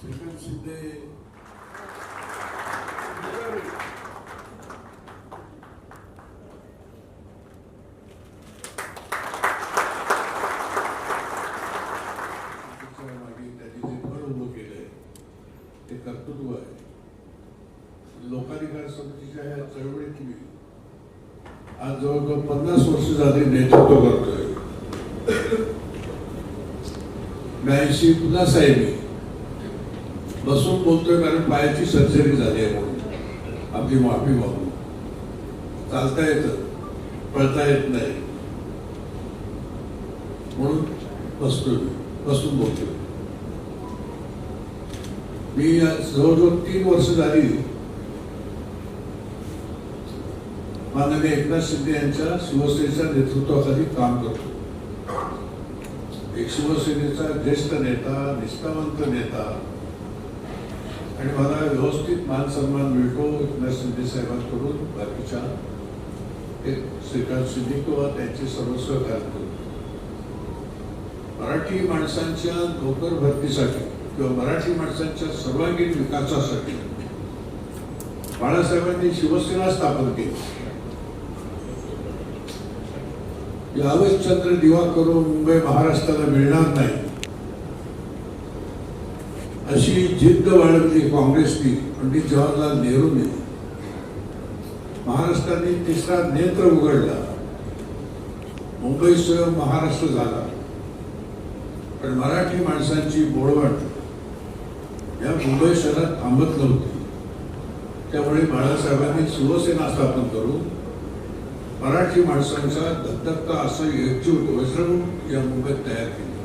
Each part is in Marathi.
श्रीकांत शिंदे ते कर्तृत्व आहे लोकाधिकार समितीच्या या चळवळीत मी आज जवळजवळ पन्नास वर्ष झाली नेतृत्व करतोय ब्याऐंशी पुन्हा साहेब मी कारण झाली आहे म्हणून हो. आपली माफी मागू. चालता येतं. पळता येत नाही. म्हणून बसतो मी. बसून बोलतो मी जवळजवळ तीन वर्ष झाली. माननीय एकनाथ शिंदे यांच्या शिवसेनेच्या नेतृत्वाखाली काम करतो. एक शिवसेनेचा ज्येष्ठ नेता निष्ठावंत नेता आणि मला व्यवस्थित मान सन्मान मिळतो एकनाथ शिंदे साहेबांकडून बाकीच्या. श्रीकांत शिंदे किंवा त्यांचे सर्वस्व घालतो मराठी माणसांच्या नोकर भरतीसाठी किंवा मराठी माणसांच्या सर्वांगीण विकासासाठी बाळासाहेबांनी शिवसेना स्थापन केली. यावेळेस चंद्र दिवा करून मुंबई महाराष्ट्राला मिळणार नाही. अशी जिद्द बाळगली काँग्रेसनी पंडित जवाहरलाल नेहरूंनी. महाराष्ट्राने तिसरा नेत्र उघडला. मुंबईसह महाराष्ट्र झाला. पण मराठी माणसांची बोळवण या मुंबई शहरात थांबत नव्हती. त्यामुळे बाळासाहेबांनी शिवसेना स्थापन करून मराठी माणसांचा दत्तकता असं एकजूट वज्रमूठ या मुंबईत तयार केली.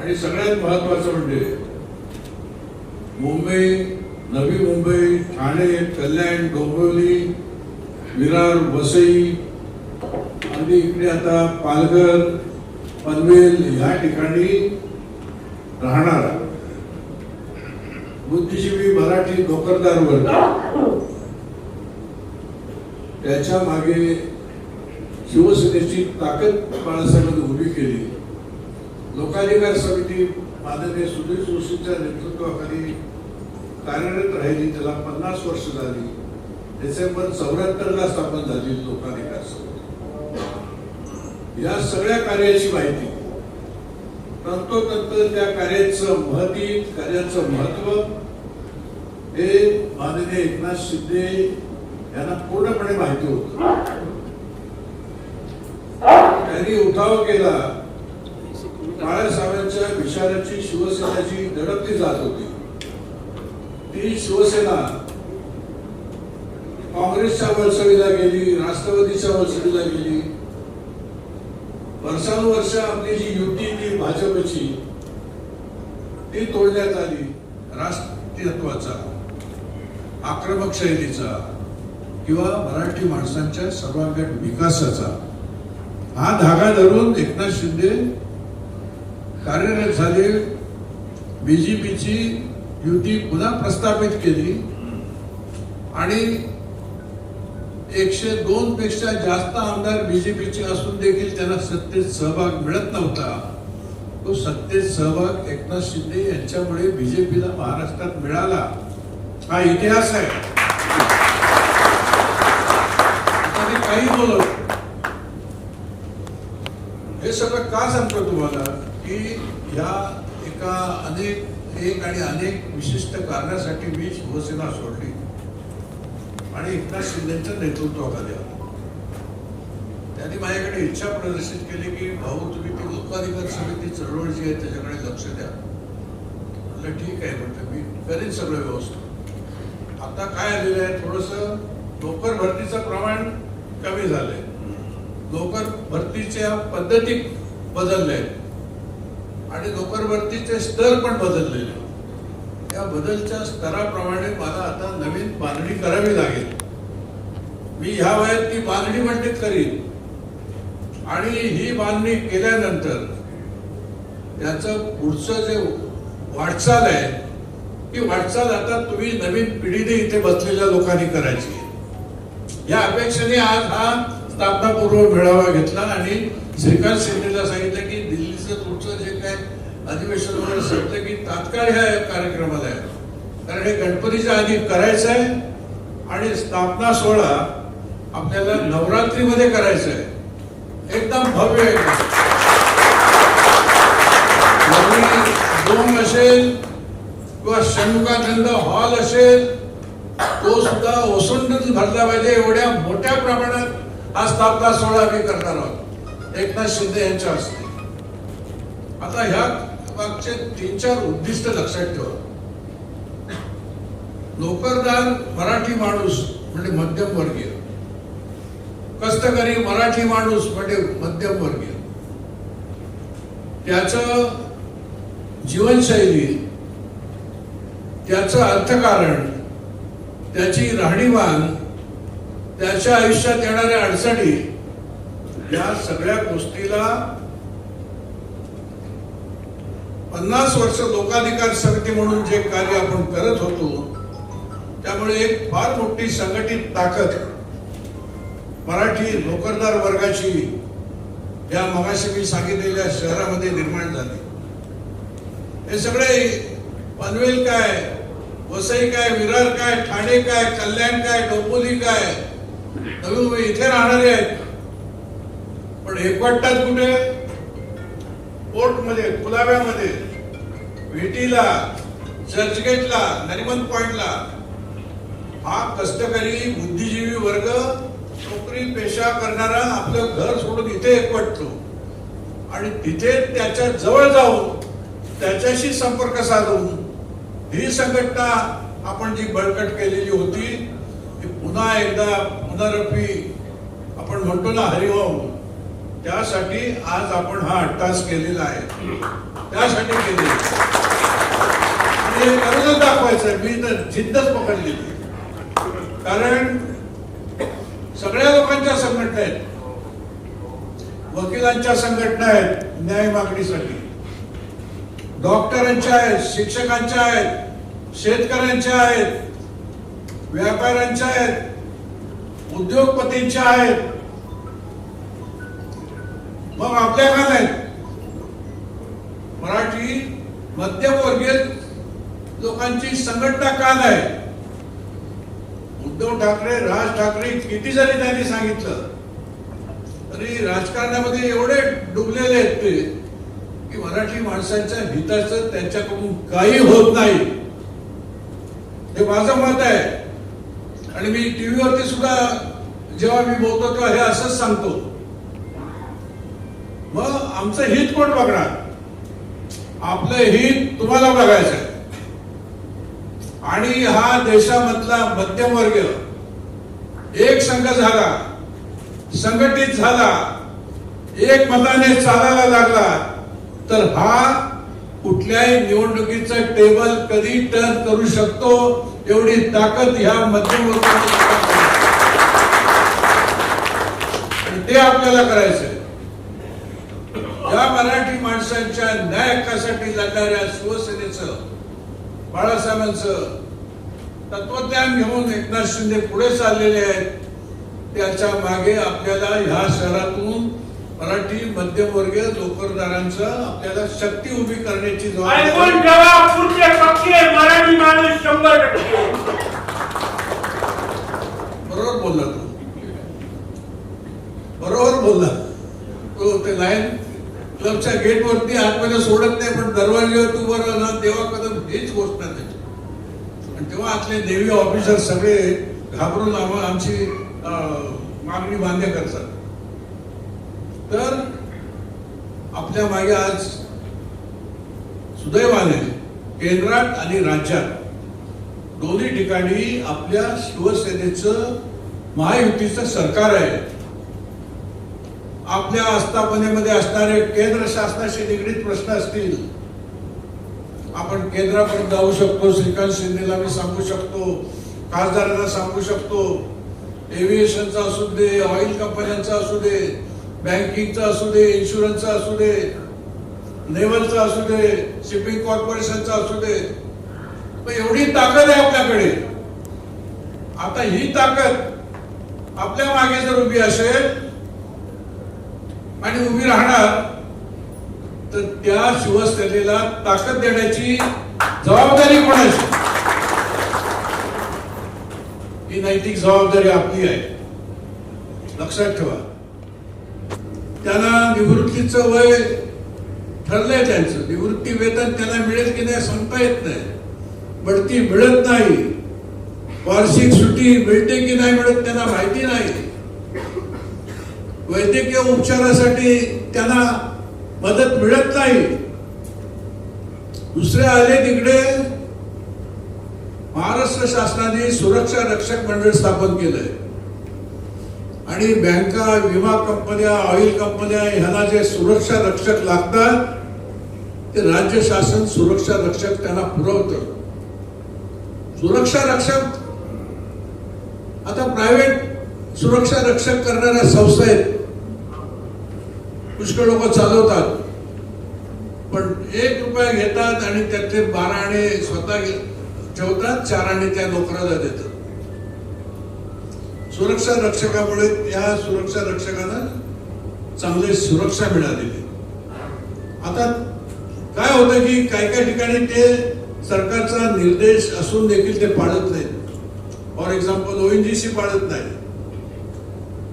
आणि सगळ्यात महत्वाचं म्हणजे मुंबई नवी मुंबई ठाणे कल्याण डोंबिवली विरार वसई आणि इकडे आता पालघर पनवेल ह्या ठिकाणी राहणार. बुद्धिजीवी मराठी नोकरदार वर्ग त्याच्यामागे शिवसेनेची ताकद बाळासाहेबांनी उभी केली. लोकाधिकार समिती माननीय सुधीर जोशींच्या नेतृत्वाखाली कार्यरत राहिली. त्याला पन्नास वर्ष झाली. डिसेंबर चौऱ्याहत्तर ला स्थापन झाली लोकाधिकार समिती. या सगळ्या कार्याची माहिती. तंतोतंत त्या कार्याचं महती कार्याचं महत्त्व हे माननीय एकनाथ शिंदे यांना पूर्णपणे माहिती होत. त्यांनी उठाव केला. बाळासाहेबांच्या विचाराची शिवसेनाची दडपली जात होती. ती शिवसेना काँग्रेसच्या वलसडीला गेली राष्ट्रवादीच्या वलसडीला गेली. वर्षानुवर्ष आपली जी युती ती भाजपची ती तोडण्यात आली राष्ट्रीयत्वाचा आक्रमक शैलीचा किंवा मराठी माणसांच्या सर्वांगीण विकासाचा. हा धागा धरून एकनाथ शिंदे कार्यरत झाले. बीजेपीची युती पुन्हा प्रस्थापित केली. आणि एकशे दोन पेक्षा जास्त आमदार बीजेपीचे असून देखील त्यांना सत्तेत सहभाग मिळत नव्हता. तो सत्तेत सहभाग एकनाथ शिंदे यांच्यामुळे बीजेपीला महाराष्ट्रात मिळाला. हा इतिहास आहे. आता काही बोलत हे सगळं का सांगतो तुम्हाला? की ह्या एका अनेक एक आणि अनेक विशिष्ट कारणासाठी मी शिवसेना सोडली. आणि एकनाथ शिंदेच्या नेतृत्वाखाली आलो. त्यांनी माझ्याकडे इच्छा प्रदर्शित केली की भाऊ तुम्ही ती उत्पादिकर समिती चळवळ जी आहे त्याच्याकडे लक्ष द्या. म्हटलं ठीक आहे म्हटलं मी. करेन सगळं व्यवस्थित आता काय आलेलं आहे थोडस नोकर भरतीचं प्रमाण कमी झालंय. नोकर भरतीच्या पद्धती बदलल्या आहेत. आणि नोकरभरतीचे स्तर पण बदललेले. त्या बदलच्या स्तराप्रमाणे मला आता नवीन बांधणी करावी लागेल. मी ह्या वयात ती बांधणी म्हणजे करीन. आणि ही बांधणी केल्यानंतर त्याचं पुढचं जे वाटचाल आहे ती वाटचाल आता तुम्ही नवीन पिढीने इथे बसलेल्या लोकांनी करायची. या अपेक्षेने आज हा स्थापनापूर्व मेळावा घेतला आणि श्रीकांत शिंदेला सांगितलं की दिल्लीचं तुमचं जे काय अधिवेशन वगैरे संपलं की तात्काळ ह्या कार्यक्रमाला आहे कारण हे गणपतीच्या आधी करायचं आहे आणि स्थापना सोहळा आपल्याला नवरात्रीमध्ये करायचा आहे एकदम भव्य एकदम असेल किंवा षण्मुखानंद हॉल असेल तो सुद्धा ओसंडून भरला पाहिजे. एवढ्या मोठ्या प्रमाणात हा स्थापना सोहळा आम्ही करणार आहोत. एकनाथ शिंदे यांच्या हस्ते. आता ह्या मागचे तीन चार उद्दिष्ट लक्षात ठेवा. नोकरदार मराठी माणूस म्हणजे मध्यम वर्गीय. कष्टकरी मराठी माणूस म्हणजे मध्यम वर्गीय. त्याच जीवनशैली त्याचं अर्थकारण त्याची राहणीमान त्याच्या आयुष्यात येणाऱ्या अडचणी या सगळ्या गोष्टीला पन्नास वर्ष लोकाधिकार समिती म्हणून जे कार्य आपण करत होतो त्यामुळे एक फार मोठी संघटित ताकद मराठी नोकरदार वर्गाची या मगाशी मी सांगितलेल्या शहरामध्ये निर्माण झाली. हे सगळे पनवेल काय वसई काय विरार काय ठाणे काय कल्याण काय डोंबोली काय नवी मुंबई इथे राहणारे आहेत. पण एकवटतात कुठे? पोर्टमध्ये कुलाव्यामध्ये भेटीला चर्चगेटला नरिमन पॉइंटला. हा कष्टकरी बुद्धिजीवी वर्ग नोकरी पेशा करणारा आपलं घर सोडून इथे एकवटतो आणि तिथे त्याच्याजवळ जाऊन त्याच्याशी संपर्क साधून ही संघटना आपण जी बळकट केलेली होती ती पुन्हा एकदा पुनरपी आपण म्हणतो ना हरिओम. त्यासाठी आज आपण हा अट्टास केलेला आहे. त्यासाठी केलेला आणि हे करूनच दाखवायचं मी तर जिद्दच पकडलेली कारण सगळ्या लोकांच्या संघटना आहेत. वकिलांच्या संघटना आहेत न्याय मागणीसाठी. डॉक्टरांच्या आहेत शिक्षकांच्या आहेत शेतकऱ्यांच्या आहेत व्यापाऱ्यांच्या आहेत उद्योगपतींच्या आहेत मग आपल्या का मराठी मध्यमवर्गीय लोकांची संघटना का नाही? उद्धव ठाकरे राज ठाकरे किती जरी त्यांनी सांगितलं तरी राजकारणामध्ये एवढे डुबलेले आहेत ते की मराठी माणसांच्या हिताचं त्यांच्याकडून काही होत नाही. हे माझं मत आहे. आणि मी टीव्हीवरती सुद्धा जेव्हा मी बोलतो तेव्हा हे असंच सांगतो. मग आमचं हित कोण बघणार? आपलं हित तुम्हाला बघायचं आहे. आणि हा देशामधला मध्यम वर्ग एक संघ झाला संघटित झाला एक मताने चालायला लागला तर हा कुठल्याही निवडणुकीचं टेबल कधी टर्न करू शकतो एवढी ताकद ह्या मध्यम वर्गामध्ये ते आपल्याला करायचं या मराठी माणसांच्या न्याय हक्कासाठी लढणाऱ्या शिवसेनेचं बाळासाहेबांचं तत्वज्ञान घेऊन एकनाथ शिंदे पुढे चाललेले आहेत त्याच्यामागे आपल्याला ह्या शहरातून मराठी मध्यमवर्गीय नोकरदारांचं आपल्याला शक्ती उभी करण्याची मराठी माणूस शंभर टक्के. बरोबर बोलला तू. बरोबर बोलला. तो ते लाईन क्लबच्या गेट वरती आतमध्ये सोडत नाही पण दरवाजेवर तू बरं ना तेव्हा कदम हेच गोष्ट त्याची आणि तेव्हा आतले नेव्ही ऑफिसर सगळे घाबरून आमची मागणी मान्य करतात. तर आपल्या मागे आज सुदैवाने केंद्रात आणि राज्यात दोन्ही ठिकाणी आपल्या शिवसेनेचं महायुतीचं सरकार आहे. आपल्या आस्थापनेमध्ये असणारे केंद्र शासनाशी निगडीत प्रश्न असतील आपण केंद्रापर्यंत जाऊ शकतो श्रीकांत शिंदेला मी सांगू शकतो खासदारांना सांगू शकतो एव्हिएशनचा असू दे ऑइल कंपन्यांचा असू दे बँकिंगचा असू दे इन्शुरन्सचा असू दे नेव्हलचा असू दे शिपिंग कॉर्पोरेशनचा असू दे. एवढी ताकद आहे आपल्याकडे. आता ही ताकद आपल्या मागे जर उभी असेल आणि उभी राहणार तर त्या शिवसेनेला ताकद देण्याची जबाबदारी कोणाची? ही नैतिक जबाबदारी आपली आहे. लक्षात ठेवा. त्यांना निवृत्तीचं वय ठरलंय त्यांचं. निवृत्ती वेतन त्यांना मिळेल की नाही सांगता येत नाही. बढती मिळत नाही. वार्षिक सुट्टी मिळते की नाही मिळत त्यांना माहिती नाही. वैद्यकीय उपचारासाठी त्यांना मदत मिळत नाही. दुसरे आले तिकडे. महाराष्ट्र शासनाने सुरक्षा रक्षक मंडळ स्थापन केलंय. आणि बँका विमा कंपन्या ऑइल कंपन्या ह्यांना जे सुरक्षा रक्षक लागतात ते राज्य शासन सुरक्षा रक्षक त्यांना पुरवतं. सुरक्षा रक्षक आता प्रायव्हेट सुरक्षा रक्षक करणाऱ्या संस्था आहेत पुष्कळ लोक चालवतात. पण एक रुपया घेतात आणि त्यातले बारा आणे स्वतः ठेवतात चार आणे त्या नोकराला देतात. सुरक्षा रक्षकामुळे त्या सुरक्षा रक्षकांना चांगली सुरक्षा मिळालेली आता काय होतं की काही काही ठिकाणी ते सरकारचा निर्देश असून देखील ते पाळत नाहीत. फॉर एक्झाम्पल ओएनजीसी पाळत नाही.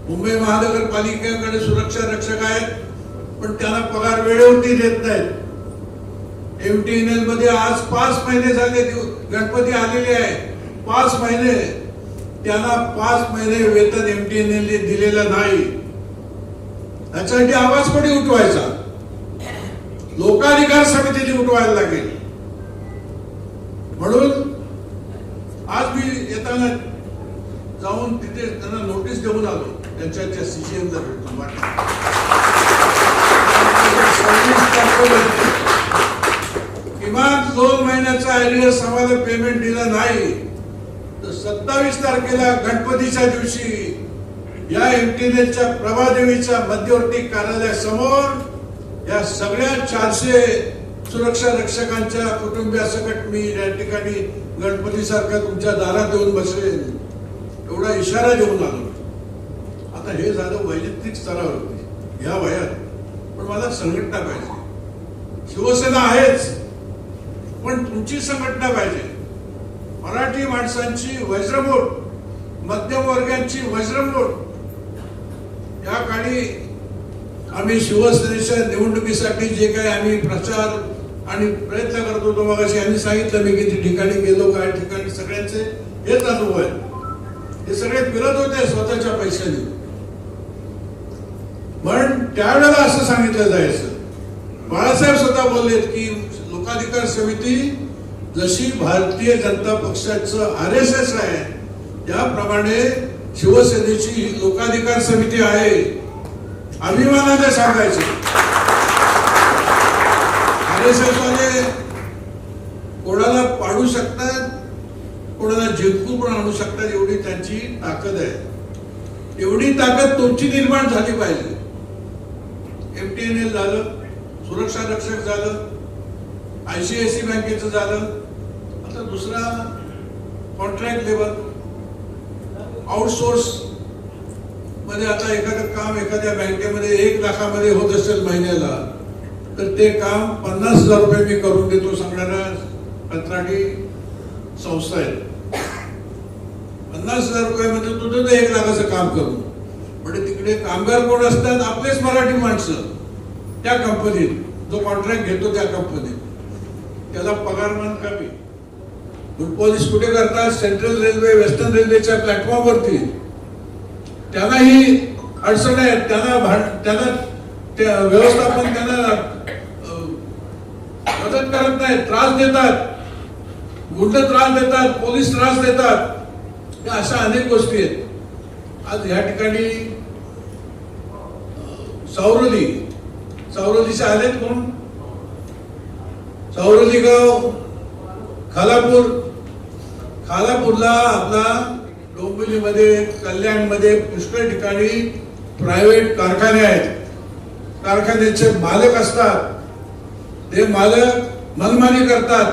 मुंबई महानगरपालिकेकडे सुरक्षा रक्षक आहेत. पण त्यांना पगार वेळेवरती देत नाहीत. एमटीएनएलमध्ये आज पाच महिने झाले गणपती आलेले आहे. पाच महिने. त्यांना पाच महिने वेतन एमटीएनएल दिलेलं नाही. त्याच्यासाठी आवाज कोणी उठवायचा? लोकाधिकार समितीने उठवायला लागेल. म्हणून आज मी येताना जाऊन तिथे त्यांना नोटीस देऊन आलो. त्यांच्या सीसीएम जर भेटून. किमान दोन महिन्याचा ऍरियस आम्हाला पेमेंट दिलं नाही तर सत्तावीस तारखेला गणपतीच्या दिवशी या एमटीएनएलच्या प्रभादेवीच्या मध्यवर्ती कार्यालयासमोर या सगळ्या चारशे सुरक्षा रक्षकांच्या कुटुंबियासकट मी या ठिकाणी गणपती सारखा तुमच्या दारात येऊन बसेल एवढा इशारा देऊन आलो. आता हे झालं वैयक्तिक स्तरावरती या वयात. पण मला संघटना पाहिजे. शिवसेना आहेच पण तुमची संघटना पाहिजे. मराठी माणसांची वज्रमूठ मध्यम वर्गांची या काळी आम्ही शिवसेनेच्या निवडणुकीसाठी जे काही आम्ही प्रचार आणि प्रयत्न करत होतो मग यांनी सांगितलं मी किती ठिकाणी गेलो काय ठिकाणी सगळ्यांचे हेच अनुभव आहे हे सगळे फिरत होते स्वतःच्या पैशाने. त्यावेळेला असं सांगितलं जायचं. बाळासाहेब स्वतः बोललेत की लोकाधिकार समिती जशी भारतीय जनता पक्षाचं आर एस एस आहे त्याप्रमाणे शिवसेनेची ही लोकाधिकार समिती आहे. अभिमानाने सांगायचे. आर एस एस वाले कोणाला पाडू शकतात कोणाला जिंकून पण आणू शकतात एवढी त्यांची ताकद आहे. एवढी ताकद तुमची निर्माण झाली पाहिजे. एमटीएनएल झालं सुरक्षा रक्षक झालं आयसीआयसी बँकेचं झालं. आता दुसरा कॉन्ट्रॅक्ट लेवल आउटसोर्समध्ये आता एखादं काम एखाद्या बँकेमध्ये एक लाखामध्ये होत असेल महिन्याला तर ते काम पन्नास हजार रुपये मी करून देतो सांगणाऱ्या कंत्राटी संस्था आहेत. पन्नास हजार रुपयामध्ये म्हणजे तुझं एक लाखाचं काम करू म्हणजे तिकडे कामगार कोण असतात? आपलेच मराठी माणसं. त्या कंपनीत जो कॉन्ट्रॅक्ट घेतो त्या कंपनीत. त्याला पगारमान कमी. पोलीस कुठे करतात? सेंट्रल रेल्वे वेस्टर्न रेल्वेच्या प्लॅटफॉर्मवरती त्यांनाही अडचण आहे त्यांना त्यांना त्या व्यवस्थापन त्यांना मदत करत नाही त्रास देतात. गुंड त्रास देतात. पोलीस त्रास देतात. या अशा अनेक गोष्टी आहेत. आज या ठिकाणी सावरली सावरलीचे आलेत कोण? सावरली गाव खालापूर. खालापूरला आपला डोंबिवलीमध्ये कल्याणमध्ये पुष्कळ ठिकाणी प्रायव्हेट कारखाने आहेत. कारखान्याचे मालक असतात. ते मालक मनमानी करतात.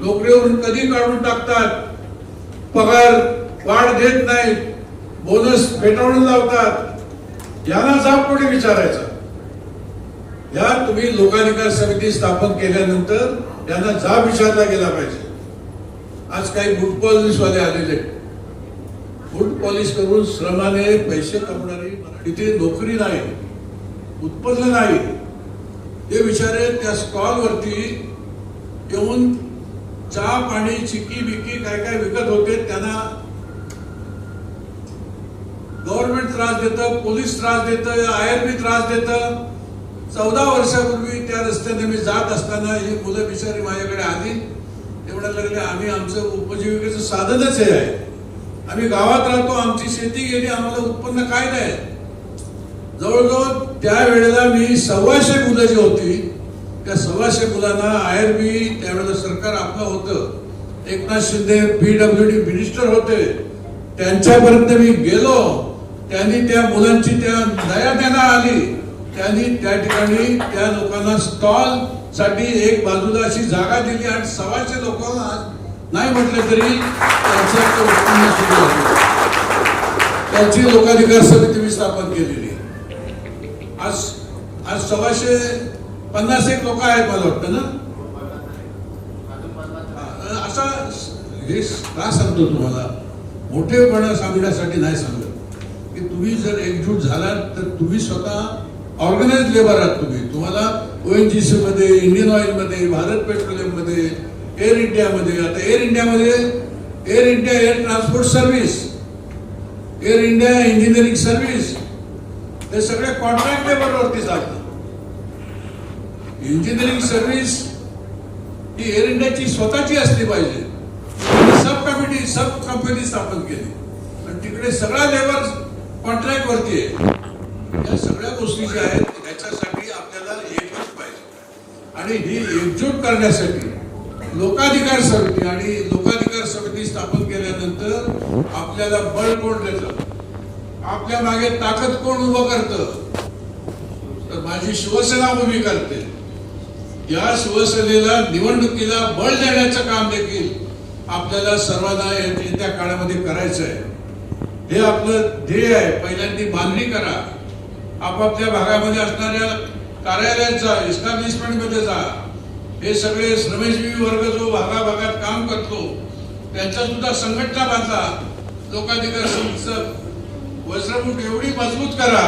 नोकरीवरून कधी काढून टाकतात? पगार वाढ देत नाहीत. बोनस फेटाळून लावतात. यांना जाब कोणी विचारायचा? या तुम्ही लोकाधिकार समिती स्थापन केल्यानंतर त्यांना जाब विचारला गेला पाहिजे. आज काही बूट पॉलिसवाले आलेले आहेत. पॉलिश करून श्रमाने पैसे कमवणारी तिथे नोकरी नाही उत्पन्न नाही. ते विचारे त्या स्टॉल वरती येऊन चहा पाणी चिकी बिकी काय काय विकत होते त्यांना गव्हर्नमेंट त्रास देतं पोलीस त्रास देतं बी त्रास देतं. चौदा वर्षापूर्वी त्या रस्त्याने मी जात असताना ही मुलं बिचारी माझ्याकडे आली. ते म्हणायला लागले आम्ही आमचं उपजीविकेचं साधनच हे आहे. आम्ही गावात राहतो आमची शेती गेली आम्हाला उत्पन्न काय नाही. जवळजवळ त्या वेळेला मी सव्वाशे मुलं जी होती त्या सव्वाशे मुलांना आयआरबी त्यावेळेला सरकार आपलं होतं. Eknath Shinde PW D minister होते. त्यांच्यापर्यंत मी गेलो. त्यांनी त्या मुलांची त्या दया त्यांना आली. त्यांनी त्या ठिकाणी त्या लोकांना स्टॉलसाठी एक बाजूला अशी जागा दिली आणि सव्वाशे लोक नाही म्हटलं तरी त्यांचं उत्पन्न सुरू त्याची लोकाधिकार समिती मी स्थापन केलेली. आज आज सव्वाशे पन्नास एक लोक आहेत मला वाटतं ना? असा हे का सांगतो तुम्हाला? मोठेपणा सांगण्यासाठी नाही सांगत. की तुम्ही जर एकजूट झालात तर तुम्ही स्वतः ऑर्गनाइज लेबर आहात तुम्ही. तुम्हाला ओएनजीसी मध्ये इंडियन ऑइलमध्ये भारत पेट्रोलियममध्ये एअर इंडिया मध्ये आता एअर इंडिया मध्ये Air India Air transport service Air India engineering service ते सगळे कॉन्ट्रॅक्ट लेबरवरती चालतात इंजिनिअरिंग सर्व्हिस ही एअर इंडियाची स्वतःची असली पाहिजे. सब कमिटी सब कंपनी स्थापन केली. आणि तिकडे सगळा लेबर कॉन्ट्रॅक्ट वरती आहे. या सगळ्या गोष्टी ज्या आहेत त्याच्यासाठी आपल्याला एकजूट पाहिजे. आणि ही एकजूट करण्यासाठी लोकाधिकार समिती आणि लोकाधिकार समिती स्थापन केल्यानंतर आपल्याला बळ कोण देतं आपल्या मागे ताकद कोण उभं करतं? तर माझी शिवसेना उभी करते. या शिवसेनेला निवडणुकीला बळ देण्याचं काम देखील आपल्याला सर्वांना येत्या काळामध्ये करायचं आहे हे आपलं ध्येय आहे. पहिल्यांदी बांधणी करा. आपापल्या भागामध्ये असणाऱ्या कार्यालयांचा एस्टॅब्लिशमेंटमध्ये हे सगळे श्रमजीवी वर्ग जो भागाभागात काम करतो त्यांचा सुद्धा संघटना बांधा. लोकाधिकार समितीचं वस्त्रपूट एवढी मजबूत करा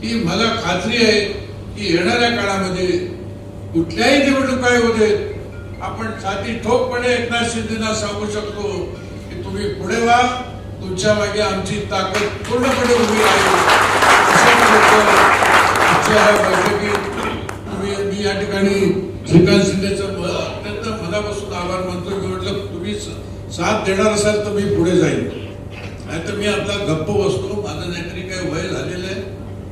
की मला खात्री आहे की येणाऱ्या काळामध्ये कुठल्याही निवडणुका येऊ देत आपण छाती ठोकपणे एकनाथ शिंदेना सांगू शकतो की तुम्ही पुढे व्हा तुमच्या मागे आमची ताकद पूर्णपणे उभी आहे तुम्ही मी या ठिकाणी श्रीकांत शिंदेचं अत्यंत मनापासून आभार मानतो मी म्हटलं तुम्ही साथ देणार असाल तर मी पुढे जाईन नाहीतर मी आपला गप्प बसतो माझं नाहीतरी काही वय झालेलं आहे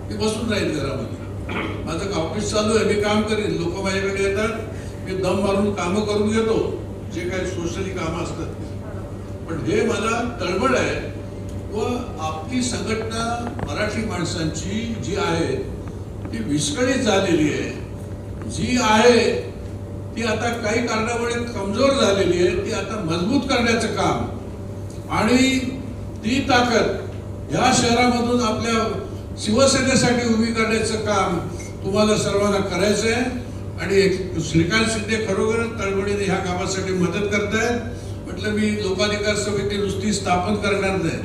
मी बसून राहील घरामध्ये माझं ऑफिस चालू आहे मी काम करीन लोक माझ्याकडे येतात मी दम मारून कामं करून घेतो जे काही सोशली कामं असतात पण हे मला तळमळ आहे व आपली संघटना मराठी माणसांची जी आहे ती विस्कळीत झालेली आहे. जी आहे ती आता काही कारणामुळे कमजोर झालेली आहे ती आता मजबूत करण्याचं काम. आणि ती ताकद ह्या शहरामधून आपल्या शिवसेनेसाठी उभी करण्याचं काम तुम्हाला सर्वांना करायचं आहे. आणि श्रीकांत शिंदे खरोखर तळमळीने ह्या कामासाठी मदत करतायत. म्हटलं मी लोकाधिकार समिती नुसती स्थापन करणार नाही.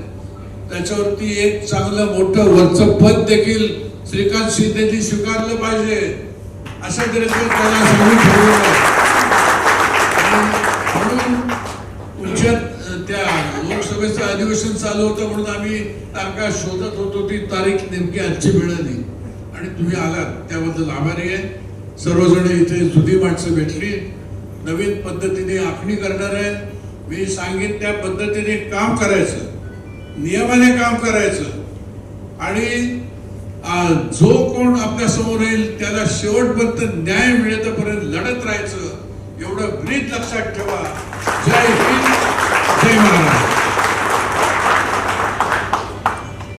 त्याच्यावरती एक चांगलं मोठं वरचं पद देखील श्रीकांत शिंदेजी स्वीकारलं पाहिजे. अशा तऱ्हेचं त्याला सांगून म्हणून तुमच्या त्या लोकसभेचं अधिवेशन चालू होतं म्हणून आम्ही तारखा शोधत होतो ती तारीख नेमकी आजची मिळाली. आणि तुम्ही आलात त्याबद्दल आभारी आहे. सर्वजण इथे जुदी माणसं भेटली. नवीन पद्धतीने आखणी करणार आहे. मी सांगेन त्या पद्धतीने काम करायचं. नियमाने काम करायचं. आणि जो कोण आपल्यासमोर येईल त्याला शेवटपर्यंत न्याय मिळेपर्यंत लढत राहायचं. एवढं ब्रीद लक्षात ठेवा. जय हिंद. जय महाराष्ट्र.